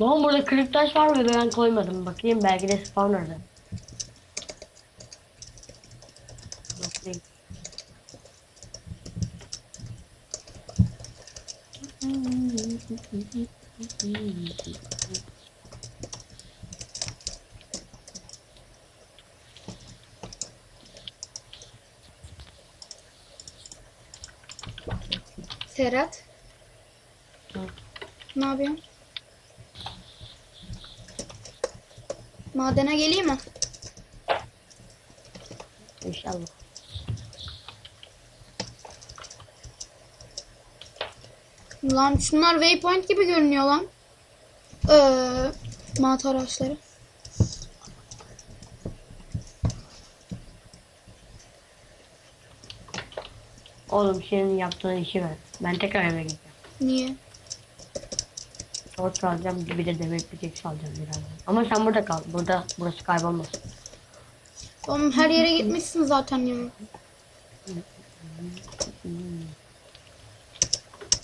Lan burada kırık taş var mı? Ben koymadım. Bakayım belki de spawner'dı. Bakayım. Serhat. Ne yapıyorsun? Madene geleyim mi? İnşallah. Lan şunlar waypoint gibi görünüyor lan. Ee, mat araçları. Oğlum senin yaptığın işi ver. Ben tekrar eve gideceğim. Niye? Torç alacağım bir de demek bir tek alacağım birazdan. Ama sen burada kal. Burada burası kaybolmasın. Oğlum her yere gitmişsin zaten ya.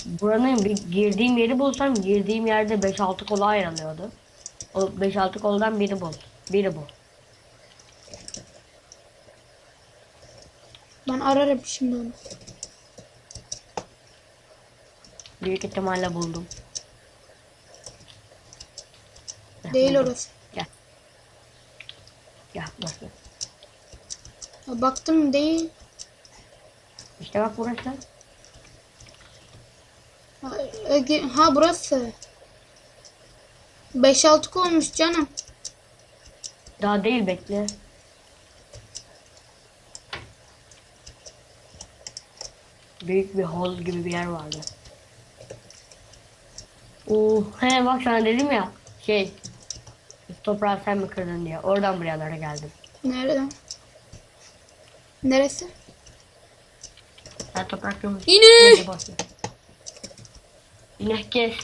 Buranın bir girdiğim yeri bulsam girdiğim yerde 5-6 kola ayrılıyordu. O 5-6 koldan biri bul. Biri bu. Ben ararım şimdi onu. Büyük ihtimalle buldum. Değil orası. Gel. Gel burası. Ya baktım değil. İşte bak burası. Ha, ha burası. 5-6 olmuş canım. Daha değil bekle. Büyük bir hol gibi bir yer vardı. Oo, he bak sana dedim ya şey toprağı sen mi kırdın diye. Oradan buralara geldim. Nereden? Neresi? Sen toprak kırmış. İnek! İnek kes.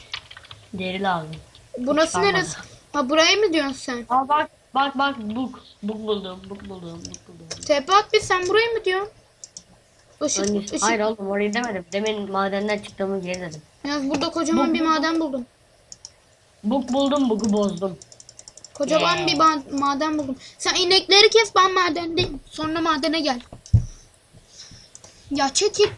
Deri lazım. Burası neresi? Ha burayı mı diyorsun sen? Aa bak bak bak buk. Buk buldum. Buk buldum. Buk buldum. Tepe at bir sen burayı mı diyorsun? Işık, Hangisi? ışık. Hayır oğlum orayı demedim. Demin madenden çıktığımız yeri dedim. Ya burada kocaman Bu- bir maden buldum. Buk buldum bugu bozdum. Kocaman bir ma- maden buldum. Sen inekleri kes ben madendeyim. Sonra madene gel. Ya çekil.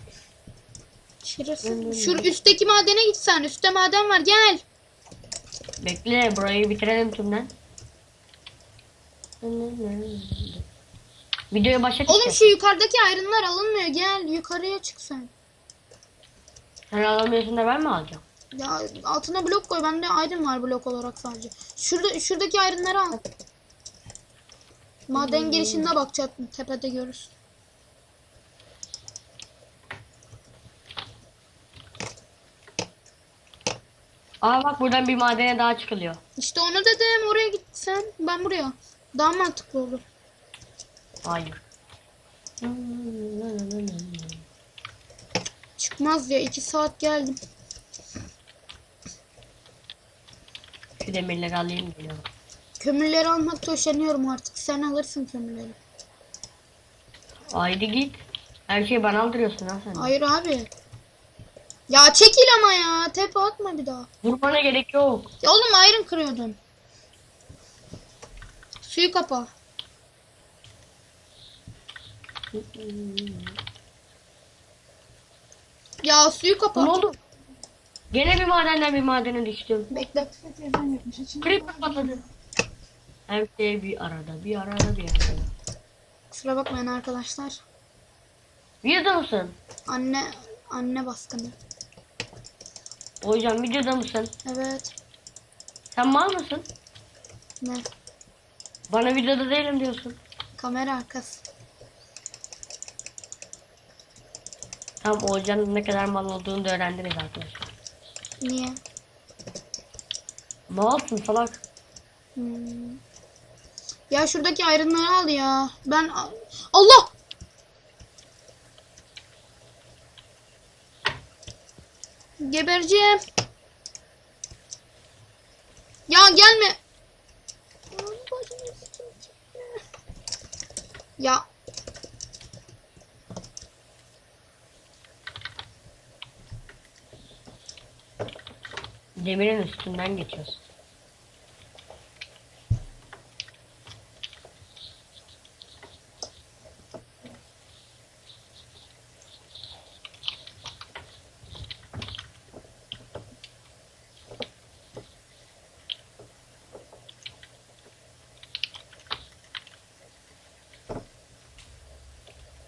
Şurası. Şu üstteki madene git sen. Üstte maden var gel. Bekle burayı bitirelim tümden. Videoya başlat Oğlum işte. şu yukarıdaki ayrınlar alınmıyor. Gel yukarıya çık sen. Sen alamıyorsun da ben mi alacağım? Ya altına blok koy. Bende ayrın var blok olarak sadece. Şurada şuradaki ayrınları al. Maden girişinde bakacaksın. Tepede görürsün. Aa bak buradan bir madene daha çıkılıyor. İşte onu dedim. Oraya git sen. Ben buraya. Daha mantıklı olur. Hayır. Çıkmaz ya. iki saat geldim. Şu demirleri alayım geliyorum. Kömürleri almakta üşeniyorum artık. Sen alırsın kömürleri. Haydi git. Her şeyi bana aldırıyorsun ha sen. Hayır abi. Ya çekil ama ya. Tepe atma bir daha. Vurmana gerek yok. Ya oğlum ayrın kırıyordun. Suyu kapa. Ya suyu Ne kapa. oldu? Gene bir madenden bir madene düştüm. Bekle. Creeper patladı. Her şey bir arada, bir arada, bir arada. Kusura bakmayın arkadaşlar. Videoda mısın? Anne anne baskını. Hocam videoda mısın? Evet. Sen mal mısın? Ne? Bana videoda değilim diyorsun. Kamera arkası. Tam Oğuzcan'ın ne kadar mal olduğunu da öğrendiniz arkadaşlar. Niye? Malsın salak. Hmm. Ya şuradaki ayrınları al ya. Ben Allah! Gebereceğim. Ya gelme. Ya Demirin üstünden geçiyoruz.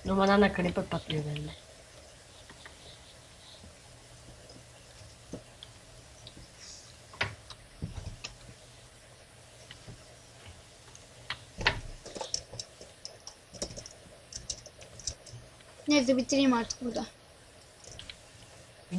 Numara da klipi patlıyor bende. Neyse bitireyim artık burada.